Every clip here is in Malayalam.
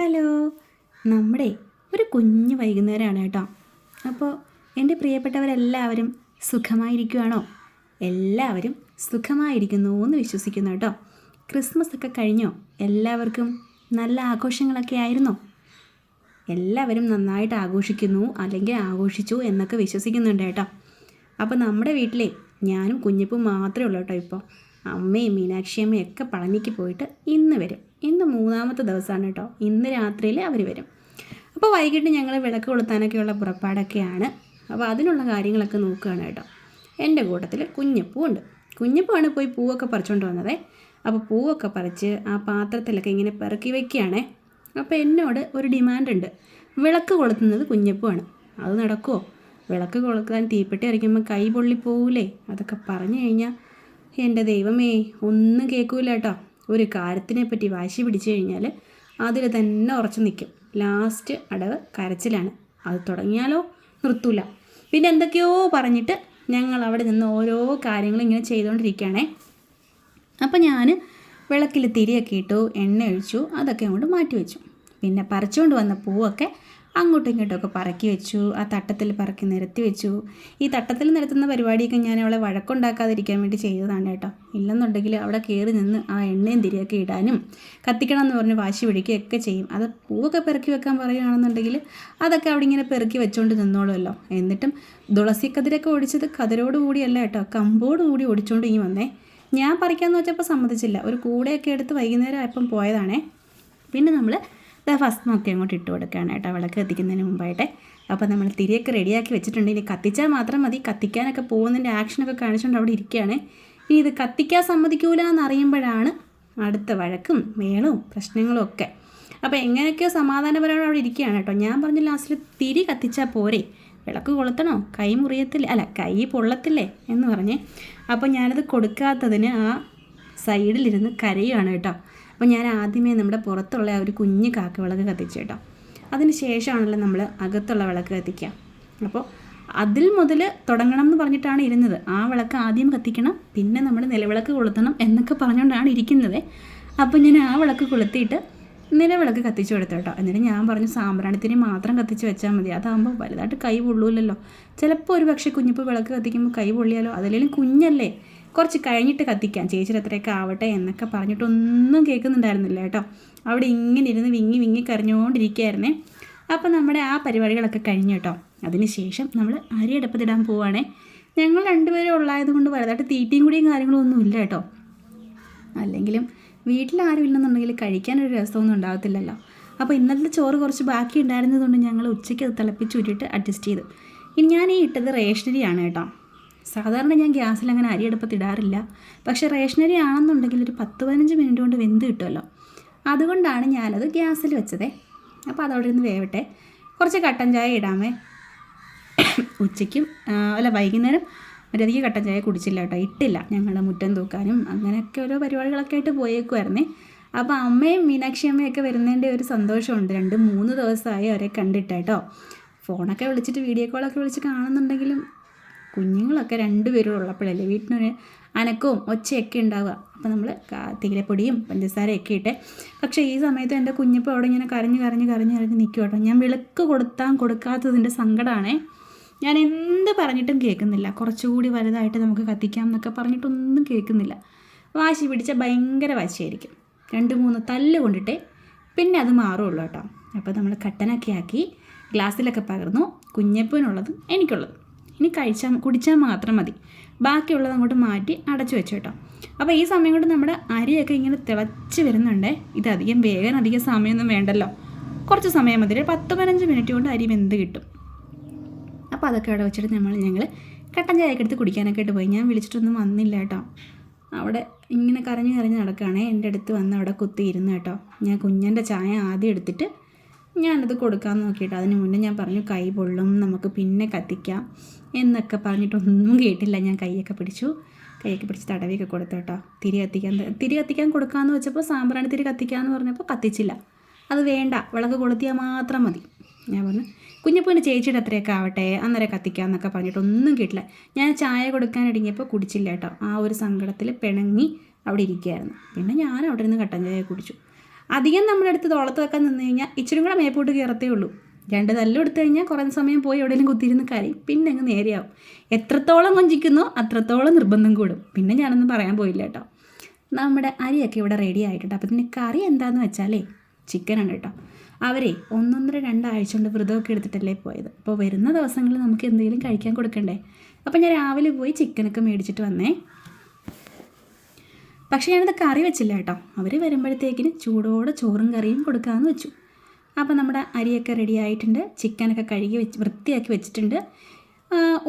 ഹലോ. നമ്മുടെ ഒരു കുഞ്ഞു വൈകുന്നേരമാണ് കേട്ടോ. അപ്പോൾ എന്റെ പ്രിയപ്പെട്ടവരെല്ലാവരും സുഖമായിരിക്കുവാണോ? എല്ലാവരും സുഖമായിരിക്കുന്നു എന്ന് വിശ്വസിക്കുന്നു കേട്ടോ. ക്രിസ്മസ് ഒക്കെ കഴിഞ്ഞോ? എല്ലാവർക്കും നല്ല ആഘോഷങ്ങളൊക്കെ ആയിരുന്നോ? എല്ലാവരും നന്നായിട്ട് ആഘോഷിക്കുന്നു അല്ലെങ്കിൽ ആഘോഷിച്ചു എന്നൊക്കെ വിശ്വസിക്കുന്നുണ്ട് കേട്ടോ. അപ്പോൾ നമ്മുടെ വീട്ടിലെ ഞാനും കുഞ്ഞിപ്പും മാത്രമേ ഉള്ളൂ കേട്ടോ ഇപ്പോൾ. അമ്മയും മീനാക്ഷിയമ്മയും ഒക്കെ പളനിക്ക് പോയിട്ട് ഇന്ന് വരും. ഇന്ന് മൂന്നാമത്തെ ദിവസമാണ് കേട്ടോ. ഇന്ന് രാത്രിയിൽ അവർ വരും. അപ്പോൾ വൈകിട്ട് ഞങ്ങൾ വിളക്ക് കൊളുത്താനൊക്കെയുള്ള പുറപ്പാടൊക്കെയാണ്. അപ്പോൾ അതിനുള്ള കാര്യങ്ങളൊക്കെ നോക്കുകയാണ് കേട്ടോ. എന്റെ കൂട്ടത്തിൽ കുഞ്ഞപ്പൂ ഉണ്ട് കുഞ്ഞപ്പൂവാണ് പോയി പൂവൊക്കെ പറിച്ചുകൊണ്ട് വന്നതേ. അപ്പോൾ പൂവൊക്കെ പറിച്ച് ആ പാത്രത്തിലൊക്കെ ഇങ്ങനെ പെറുക്കി വെക്കുകയാണേ. അപ്പോൾ എന്നോട് ഒരു ഡിമാൻഡ് ഉണ്ട് വിളക്ക് കൊളുത്തുന്നത് കുഞ്ഞപ്പുവാണ്. അത് നടക്കുമോ വിളക്ക് കൊളുക്കാൻ തീപ്പെട്ടി അരയ്ക്കുമ്പോൾ കൈ പൊള്ളിപ്പോവില്ലേ അതൊക്കെ പറഞ്ഞു കഴിഞ്ഞാൽ എന്റെ ദൈവമേ ഒന്നും കേൾക്കൂല കേട്ടോ. ഒരു കാര്യത്തിനെ പറ്റി വാശി പിടിച്ചു കഴിഞ്ഞാൽ അതിൽ തന്നെ ഉറച്ചു നിൽക്കും ലാസ്റ്റ് അടവ് കരച്ചിലാണ്. അത് തുടങ്ങിയാലോ? നിർത്തൂല. പിന്നെ എന്തൊക്കെയോ പറഞ്ഞിട്ട് ഞങ്ങൾ അവിടെ നിന്ന് ഓരോ കാര്യങ്ങളും ഇങ്ങനെ ചെയ്തുകൊണ്ടിരിക്കുകയാണേ അപ്പോൾ ഞാൻ വിളക്കിൽ തിരിയൊക്കെ ഇട്ടു എണ്ണ ഒഴിച്ചു അതൊക്കെ അങ്ങോട്ട് മാറ്റി വെച്ചു പിന്നെ പറിച്ചുകൊണ്ട് വന്ന പൂവൊക്കെ അങ്ങോട്ടും ഒക്കെ പറക്കി വെച്ചു ആ തട്ടത്തിൽ പറക്കി നിരത്തി വെച്ചു. ഈ തട്ടത്തിൽ നിരത്തുന്ന പരിപാടിയൊക്കെ ഞാൻ അവളെ വഴക്കുണ്ടാക്കാതിരിക്കാൻ വേണ്ടി ചെയ്തതാണ് കേട്ടോ. ഇല്ലെന്നുണ്ടെങ്കിൽ അവിടെ കയറി നിന്ന് ആ എണ്ണയും തിരിയൊക്കെ ഇടാനും കത്തിക്കണം എന്ന് പറഞ്ഞ് വാശി പിടിക്കുകയൊക്കെ ചെയ്യും. അത് പൂവൊക്കെ പെറുക്കി വെക്കാൻ പറയുകയാണെന്നുണ്ടെങ്കിൽ അതൊക്കെ അവിടെ ഇങ്ങനെ പെറുക്കി വെച്ചുകൊണ്ട് നിന്നോളുമല്ലോ. എന്നിട്ടും തുളസി കതിരൊക്കെ ഒടിച്ചത് കതിരോടുകൂടിയല്ല കേട്ടോ. കമ്പോടുകൂടി ഒടിച്ചുകൊണ്ട് ഇനി വന്നേ. ഞാൻ പറിക്കാമെന്ന് വെച്ചപ്പോൾ സമ്മതിച്ചില്ല. ഒരു കൂടെയൊക്കെ എടുത്ത് വൈകുന്നേരം ആയപ്പം പോയതാണേ. പിന്നെ നമ്മൾ ഭസ്മൊക്കെ അങ്ങോട്ട് ഇട്ട് കൊടുക്കുകയാണ് കേട്ടോ വിളക്ക് കത്തിക്കുന്നതിന് മുമ്പായിട്ട്. അപ്പോൾ നമ്മൾ തിരിയൊക്കെ റെഡിയാക്കി വെച്ചിട്ടുണ്ട്. ഇനി കത്തിച്ചാൽ മാത്രം മതി. കത്തിക്കാനൊക്കെ പോകുന്നതിന്റെ ആക്ഷനൊക്കെ കാണിച്ചുകൊണ്ട് അവിടെ ഇരിക്കുകയാണ്. ഇനി ഇത് കത്തിക്കാൻ സമ്മതിക്കൂല എന്നറിയുമ്പോഴാണ് അടുത്ത വഴക്കും മേളവും പ്രശ്നങ്ങളും ഒക്കെ. അപ്പോൾ എങ്ങനെയൊക്കെയോ സമാധാനപരമായിട്ട് അവിടെ ഇരിക്കുകയാണ് കേട്ടോ. ഞാൻ പറഞ്ഞ ലാസ്റ്റിൽ തിരി കത്തിച്ചാൽ പോരെ. വിളക്ക് കൊളുത്തണോ? കൈ മുറിയത്തില്ല? അല്ല കൈ പൊള്ളത്തില്ലേ എന്ന് പറഞ്ഞ്. അപ്പോൾ ഞാനത് കൊടുക്കാത്തതിന് ആ സൈഡിലിരുന്ന് കരയുകയാണ് കേട്ടോ. അപ്പോൾ ഞാൻ ആദ്യമേ നമ്മുടെ പുറത്തുള്ള ആ ഒരു കുഞ്ഞ് കാക്ക വിളക്ക് കത്തിച്ചു കേട്ടോ. അതിന് ശേഷമാണല്ലോ നമ്മൾ അകത്തുള്ള വിളക്ക് കത്തിക്കുക. അപ്പോൾ അതിൽ മുതൽ തുടങ്ങണം എന്ന് പറഞ്ഞിട്ടാണ് ഇരുന്നത്. ആ വിളക്ക് ആദ്യം കത്തിക്കണം പിന്നെ നമ്മൾ നിലവിളക്ക് കൊളുത്തണം എന്നൊക്കെ പറഞ്ഞുകൊണ്ടാണ് ഇരിക്കുന്നത്. അപ്പോൾ ഞാൻ ആ വിളക്ക് കൊളുത്തിയിട്ട് നിലവിളക്ക് കത്തിച്ചു കൊടുത്തു കേട്ടോ. എന്നിട്ട് ഞാൻ പറഞ്ഞു സാമ്പ്രാണിത്തിന് മാത്രം കത്തിച്ച് വെച്ചാൽ മതി. അതാകുമ്പോൾ വലുതായിട്ട് കൈ പൊള്ളൂലല്ലോ ചിലപ്പോൾ ഒരു പക്ഷേ കുഞ്ഞിപ്പോൾ വിളക്ക് കത്തിക്കുമ്പോൾ കൈ പൊള്ളിയാലോ? അതിലെങ്കിലും കുഞ്ഞല്ലേ? കുറച്ച് കഴിഞ്ഞിട്ട് കത്തിക്കാം. ചേച്ചിയുടെ അത്രയൊക്കെ ആവട്ടെ എന്നൊക്കെ പറഞ്ഞിട്ടൊന്നും കേൾക്കുന്നുണ്ടായിരുന്നില്ല കേട്ടോ. അവിടെ ഇങ്ങനെ ഇരുന്ന് വിങ്ങി വിങ്ങി കരഞ്ഞുകൊണ്ടിരിക്കുകയായിരുന്നേ അപ്പോൾ നമ്മുടെ ആ പരിപാടികളൊക്കെ കഴിഞ്ഞു കേട്ടോ. അതിന് ശേഷം നമ്മൾ അരി അടുപ്പത്തിടാൻ പോവുകയാണേ ഞങ്ങൾ രണ്ടുപേരും ഉള്ളായത് കൊണ്ട് വലുതായിട്ട് തീറ്റയും കൂടിയും കാര്യങ്ങളും ഒന്നും ഇല്ല കേട്ടോ. അല്ലെങ്കിലും വീട്ടിൽ ആരും ഇല്ലെന്നുണ്ടെങ്കിൽ കഴിക്കാനൊരു രസമൊന്നും ഉണ്ടാകത്തില്ലല്ലോ. അപ്പോൾ ഇന്നത്തെ ചോറ് കുറച്ച് ബാക്കി ഉണ്ടായിരുന്നതുകൊണ്ട് ഞങ്ങൾ ഉച്ചയ്ക്ക് അത് തിളപ്പിച്ചുരുട്ട് അഡ്ജസ്റ്റ് ചെയ്തു. ഇനി ഞാൻ ഈ ഇട്ടത് റേഷനറിയാണ് കേട്ടോ. സാധാരണ ഞാൻ ഗ്യാസിൽ അങ്ങനെ അരി അടുപ്പത്തിടാറില്ല പക്ഷേ റേഷനറി ആണെന്നുണ്ടെങ്കിൽ ഒരു പത്ത് പതിനഞ്ച് മിനിറ്റ് കൊണ്ട് വെന്ത് കിട്ടുമല്ലോ. അതുകൊണ്ടാണ് ഞാനത് ഗ്യാസിൽ വെച്ചതേ. അപ്പോൾ അതവിടെ നിന്ന് വേവട്ടെ. കുറച്ച് കട്ടൻ ചായ ഇടാമേ. ഉച്ചയ്ക്കും അല്ല വൈകുന്നേരം മര്യാദയ്ക്ക് കട്ടൻ ചായ കുടിച്ചില്ല കേട്ടോ. ഇട്ടില്ല ഞങ്ങളുടെ മുറ്റം തൂക്കാനും അങ്ങനെയൊക്കെ ഓരോ പരിപാടികളൊക്കെ ആയിട്ട് പോയേക്കുമായിരുന്നേ അപ്പോൾ അമ്മയും മീനാക്ഷി അമ്മയൊക്കെ വരുന്നതിന്റെ ഒരു സന്തോഷമുണ്ട്. രണ്ട് മൂന്ന് ദിവസമായി അവരെ കണ്ടിട്ടാട്ടോ ഫോണൊക്കെ വിളിച്ചിട്ട് വീഡിയോ കോളൊക്കെ വിളിച്ച് കാണുന്നുണ്ടെങ്കിലും കുഞ്ഞുങ്ങളൊക്കെ രണ്ടുപേരും ഉള്ളപ്പോഴല്ലേ വീട്ടിനൊരു അനക്കവും ഒച്ചയൊക്കെ ഉണ്ടാവുക. അപ്പോൾ നമ്മൾ തീരപ്പൊടിയും പഞ്ചസാരയൊക്കെ ഇട്ട്. പക്ഷേ ഈ സമയത്ത് എന്റെ കുഞ്ഞിപ്പോൾ അവിടെ ഇങ്ങനെ കരഞ്ഞ് കരഞ്ഞ് കരഞ്ഞ് കരഞ്ഞ് നിൽക്കും ഞാൻ വിളക്ക് കൊടുത്താൻ കൊടുക്കാത്തതിന്റെ സങ്കടമാണേ ഞാൻ എന്ത് പറഞ്ഞിട്ടും കേൾക്കുന്നില്ല. കുറച്ചുകൂടി വലുതായിട്ട് നമുക്ക് കത്തിക്കാം എന്നൊക്കെ പറഞ്ഞിട്ടൊന്നും കേൾക്കുന്നില്ല. വാശി പിടിച്ച ഭയങ്കര വാശിയായിരിക്കും. രണ്ട് മൂന്ന് തല്ല് കൊണ്ടിട്ടേ പിന്നെ അത് മാറുള്ളൂ കേട്ടോ. അപ്പോൾ നമ്മൾ കട്ടനൊക്കെ ആക്കി ഗ്ലാസ്സിലൊക്കെ പകർന്നു കുഞ്ഞപ്പനുള്ളതും എനിക്കുള്ളതും. ഇനി കഴിച്ചാൽ കുടിച്ചാൽ മാത്രം മതി. ബാക്കിയുള്ളത് അങ്ങോട്ട് മാറ്റി അടച്ചു വെച്ചു കേട്ടോ അപ്പോൾ ഈ സമയം കൊണ്ട് നമ്മുടെ അരിയൊക്കെ ഇങ്ങനെ തിളച്ച് വരുന്നുണ്ട്. ഇത് അധികം വേഗം അധികം സമയമൊന്നും വേണ്ടല്ലോ. കുറച്ച് സമയം മതി. പത്ത് പതിനഞ്ച് മിനിറ്റ് കൊണ്ട് അരി വെന്ത് കിട്ടും. അപ്പോൾ അതൊക്കെ അവിടെ വെച്ചിട്ട് നമ്മൾ ഞങ്ങൾ കട്ടൻ ചായയൊക്കെ എടുത്ത് കുടിക്കാനൊക്കെ ആയിട്ട് പോയി. ഞാൻ വിളിച്ചിട്ടൊന്നും വന്നില്ല കേട്ടോ അവിടെ ഇങ്ങനെ കരഞ്ഞ് കരഞ്ഞ് നടക്കുകയാണേ. എന്റെ അടുത്ത് വന്ന് അവിടെ കുത്തി ഇരുന്നു കേട്ടോ ഞാൻ കുഞ്ഞന്റെ ചായ ആദ്യം എടുത്തിട്ട് ഞാനത് കൊടുക്കാൻ നോക്കിയിട്ട് അതിന് മുന്നേ ഞാൻ പറഞ്ഞു കൈ പൊള്ളും. നമുക്ക് പിന്നെ കത്തിക്കാം. എന്നൊക്കെ പറഞ്ഞിട്ടൊന്നും കേട്ടില്ല. ഞാൻ കൈയൊക്കെ പിടിച്ചു. കൈയൊക്കെ പിടിച്ച് തടവിയൊക്കെ കൊടുത്തു കേട്ടോ. തിരി കത്തിക്കാൻ തിരി കത്തിക്കാൻ കൊടുക്കാമെന്ന് വെച്ചപ്പോൾ സാമ്പ്രാണി തിരി കത്തിക്കാമെന്ന് പറഞ്ഞപ്പോൾ കത്തിച്ചില്ല. അത് വേണ്ട. വിളക്ക് കൊളുത്തിയാൽ മാത്രം മതി. ഞാൻ പറഞ്ഞു കുഞ്ഞപ്പൂവിന്റെ ചേച്ചിയുടെ അത്രയൊക്കെ ആവട്ടെ. അന്നേരം കത്തിക്കാം എന്നൊക്കെ പറഞ്ഞിട്ട് ഒന്നും കേട്ടില്ല. ഞാൻ ചായ കൊടുക്കാൻ ഇടങ്ങിയപ്പോൾ കുടിച്ചില്ല കേട്ടോ. ആ ഒരു സങ്കടത്തിൽ പിണങ്ങി അവിടെ ഇരിക്കുകയായിരുന്നു. പിന്നെ ഞാൻ അവിടെ നിന്ന് കട്ടൻ ചായ കുടിച്ചു. അധികം നമ്മുടെ അടുത്ത് തോളത്ത് വെക്കാൻ നിന്ന് കഴിഞ്ഞാൽ ഇച്ചിരി കൂടെ മേപ്പോട്ട് കയറത്തേ ഉള്ളൂ. രണ്ട് നല്ല എടുത്തു കഴിഞ്ഞാൽ കുറേ സമയം പോയി എവിടെയെങ്കിലും കുത്തിയിരുന്ന് കരയും. പിന്നെ അങ്ങ് നേരെയാവും. എത്രത്തോളം കൊഞ്ചിക്കുന്നോ അത്രത്തോളം നിർബന്ധം കൂടും. പിന്നെ ഞാനൊന്നും പറയാൻ പോയില്ല കേട്ടോ. നമ്മുടെ അരിയൊക്കെ ഇവിടെ റെഡി ആയിട്ടുണ്ട്. അപ്പോൾ ഇതിന് കറി എന്താണെന്ന് വെച്ചാലേ ചിക്കനാണ് കേട്ടോ. അവരെ ഒന്നൊന്നര രണ്ടാഴ്ച കൊണ്ട് വ്രതമൊക്കെ എടുത്തിട്ടല്ലേ പോയത്. അപ്പോൾ വരുന്ന ദിവസങ്ങളിൽ നമുക്ക് എന്തെങ്കിലും കഴിക്കാൻ കൊടുക്കണ്ടേ? അപ്പോൾ ഞാൻ രാവിലെ പോയി ചിക്കനൊക്കെ മേടിച്ചിട്ട് വന്നേ. പക്ഷേ ഞാനത് കറി വെച്ചില്ല കേട്ടോ. അവർ വരുമ്പോഴത്തേക്കിന് ചൂടോടെ ചോറും കറിയും കൊടുക്കാമെന്ന് വെച്ചു. അപ്പോൾ നമ്മുടെ അരിയൊക്കെ റെഡി ആയിട്ടുണ്ട്. ചിക്കനൊക്കെ കഴുകി വെച്ച് വൃത്തിയാക്കി വെച്ചിട്ടുണ്ട്.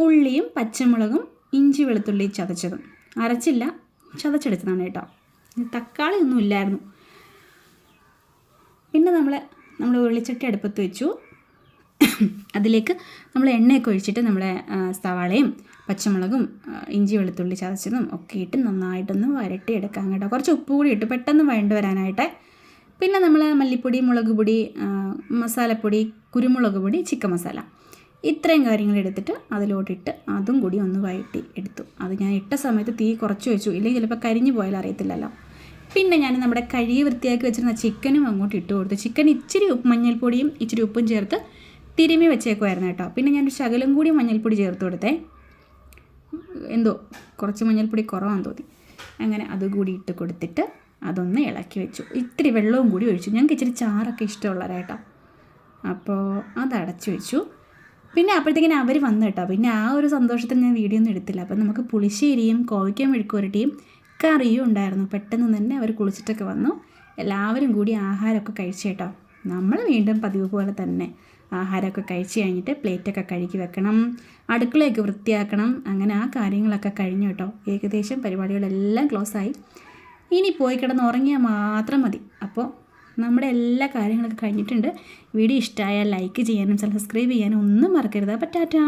ഉള്ളിയും പച്ചമുളകും ഇഞ്ചി വെളുത്തുള്ളി ചതച്ചതും. അരച്ചില്ല ചതച്ചെടുത്തതാണ് കേട്ടോ. തക്കാളി ഒന്നും ഇല്ലായിരുന്നു. പിന്നെ നമ്മൾ നമ്മൾ ഉള്ളിച്ചട്ടി അടുപ്പത്ത് വെച്ചു. അതിലേക്ക് നമ്മൾ എണ്ണയൊക്കെ ഒഴിച്ചിട്ട് നമ്മളെ സവാളയും പച്ചമുളകും ഇഞ്ചി വെളുത്തുള്ളി ചതച്ചതും ഒക്കെ ഇട്ട് നന്നായിട്ടൊന്ന് വരട്ടി എടുക്കാം കേട്ടോ. കുറച്ച് ഉപ്പ് കൂടി ഇട്ട്. പെട്ടെന്ന് വഴണ്ട് വരാനായിട്ട്. പിന്നെ നമ്മൾ മല്ലിപ്പൊടി മുളക് പൊടി മസാലപ്പൊടി കുരുമുളക് പൊടി ചിക്കൻ മസാല. ഇത്രയും കാര്യങ്ങൾ എടുത്തിട്ട് അതിലോട്ടിട്ട് അതും കൂടി ഒന്ന് വഴറ്റി എടുത്തു. അത് ഞാൻ ഇട്ട സമയത്ത് തീ കുറച്ച് വെച്ചു. ഇല്ലെങ്കിൽ ചിലപ്പോൾ കരിഞ്ഞു പോയാൽ അറിയത്തില്ലല്ലോ. പിന്നെ ഞാൻ നമ്മുടെ കഴുകി വൃത്തിയാക്കി വെച്ചിരുന്ന ചിക്കനും അങ്ങോട്ട് ഇട്ട് കൊടുത്തു. ചിക്കൻ ഇച്ചിരി മഞ്ഞൾപ്പൊടിയും ഇച്ചിരി ഉപ്പും ചേർത്ത് തിരുമ്മി വെച്ചേക്കുമായിരുന്നു കേട്ടോ. പിന്നെ ഞാനൊരു ശകലം കൂടി മഞ്ഞൾപ്പൊടി ചേർത്ത് കൊടുത്തേ. എന്തോ കുറച്ച് മഞ്ഞൾപ്പൊടി കുറവാന്ന് തോന്നി. അങ്ങനെ അതുകൂടി ഇട്ട് കൊടുത്തിട്ട് അതൊന്ന് ഇളക്കി വെച്ചു. ഇത്തിരി വെള്ളവും കൂടി ഒഴിച്ചു. ഞങ്ങൾക്ക് ഇച്ചിരി ചാറൊക്കെ ഇഷ്ടമുള്ളവരായിട്ടോ അപ്പോൾ അത് അടച്ചു വെച്ചു. പിന്നെ അപ്പോഴത്തേക്കിനും അവർ വന്നു കേട്ടോ. പിന്നെ ആ ഒരു സന്തോഷത്തിൽ ഞാൻ വീഡിയോ ഒന്നും എടുത്തില്ല. അപ്പം നമുക്ക് പുളിശ്ശേരിയും കോവയ്ക്ക മെഴുക്കുവരട്ടിയും കറിയും ഉണ്ടായിരുന്നു. പെട്ടെന്ന് തന്നെ അവർ കുളിച്ചിട്ടൊക്കെ വന്നു. എല്ലാവരും കൂടി ആഹാരമൊക്കെ കഴിച്ചു കേട്ടോ. നമ്മൾ വീണ്ടും പതിവ് പോലെ തന്നെ ആഹാരമൊക്കെ കഴിച്ച് കഴിഞ്ഞിട്ട് പ്ലേറ്റൊക്കെ കഴുകി വെക്കണം. അടുക്കളയൊക്കെ വൃത്തിയാക്കണം. അങ്ങനെ ആ കാര്യങ്ങളൊക്കെ കഴിഞ്ഞു കേട്ടോ. ഏകദേശം പരിപാടികളെല്ലാം ആയി. ഇനി പോയി കിടന്ന് ഉറങ്ങിയാൽ മാത്രം മതി. അപ്പോൾ നമ്മുടെ എല്ലാ കാര്യങ്ങളൊക്കെ കഴിഞ്ഞിട്ടുണ്ട്. വീഡിയോ ഇഷ്ടമായാൽ ലൈക്ക് ചെയ്യാനും സബ്സ്ക്രൈബ് ചെയ്യാനും ഒന്നും മറക്കരുത്. അപ്പോൾ ടാറ്റാ.